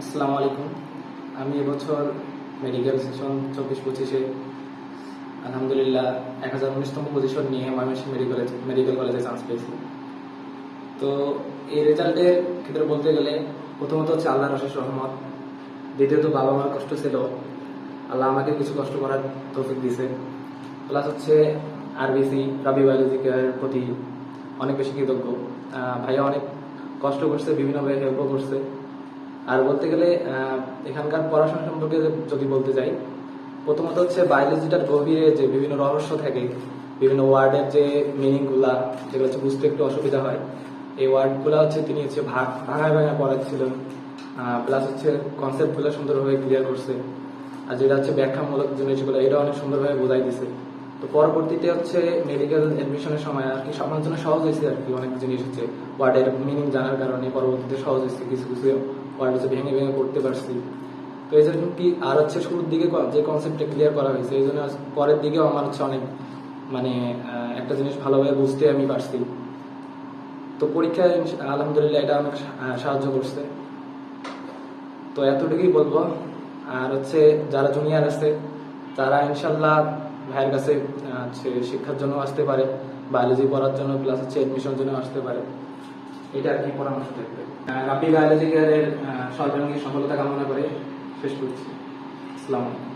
আসসালামু আলাইকুম। আমি এবছর মেডিকেল সেশন চব্বিশ পঁচিশে। আলহামদুলিল্লাহ, এক হাজার উনিশতম পজিশন নিয়ে ময়মনসিংহ মেডিকেল মেডিকেল কলেজে চান্স পেয়েছি। তো এই রেজাল্টের ক্ষেত্রে বলতে গেলে, প্রথমত হচ্ছে আল্লাহর অশেষ রহমত দ্বিতীয়ত বাবা মার কষ্ট ছিল। আল্লাহ আমাকে কিছু কষ্ট করার তৌফিক দিয়েছে। প্লাস হচ্ছে আরবিসি রাবি বায়োলজিকের প্রতি অনেক বেশি কৃতজ্ঞ। ভাইয়া অনেক কষ্ট করছে, বিভিন্নভাবে হেল্পও করছে। আর বলতে গেলে এখানকার পড়াশোনা সম্পর্কে যদি বলতে যাই, প্রথমত হচ্ছে বায়োলজিটার গভীরে যে বিভিন্ন রহস্য থাকে, বিভিন্ন ওয়ার্ডের যে মিনিংগুলা যেগুলো হচ্ছে বুঝতে একটু অসুবিধা হয়, এই ওয়ার্ডগুলা হচ্ছে তিনি হচ্ছে ভাগ ভাঙায় ভাঙায় পড়াচ্ছিলেন প্লাস হচ্ছে কনসেপ্টগুলো সুন্দরভাবে ক্লিয়ার করছে, আর যেটা হচ্ছে ব্যাখ্যামূলক জিনিসগুলো এটা অনেক সুন্দরভাবে বোঝাই দিছে। তো পরবর্তীতে হচ্ছে মেডিকেল এডমিশনের সময় আর কি আমার জন্য সহজ হয়েছে আর কি, অনেক জিনিস হচ্ছে, ওয়ার্ডের মিনিং জানার কারণে পরবর্তীতে সহজ হয়েছে কিছু কিছু। ওয়ার্ড হচ্ছে ভেঙে ভেঙে পড়তে পারছি। তো এই জন্য কি আর হচ্ছে শুরুর দিকে যে কনসেপ্টটা ক্লিয়ার করা হয়েছে, এই জন্য পরের দিকেও আমার হচ্ছে অনেক মানে একটা জিনিস ভালোভাবে বুঝতে আমি পারছি। তো পরীক্ষায় আলহামদুলিল্লাহ এটা অনেক সাহায্য করছে। তো এতটুকুই বলব। আর হচ্ছে যারা জুনিয়র আছে, তারা ইনশাল্লাহ ভাইয়ের কাছে শিক্ষার জন্য আসতে পারে বায়োলজি পড়ার জন্য প্লাস হচ্ছে এডমিশন জন্য আসতে পারে। এটা আর কি পরামর্শ থাকবে। রাব্বি বায়োলজি কেয়ারের সর্বাঙ্গীন সফলতা কামনা করে শেষ করছি। আসসালামু আলাইকুম।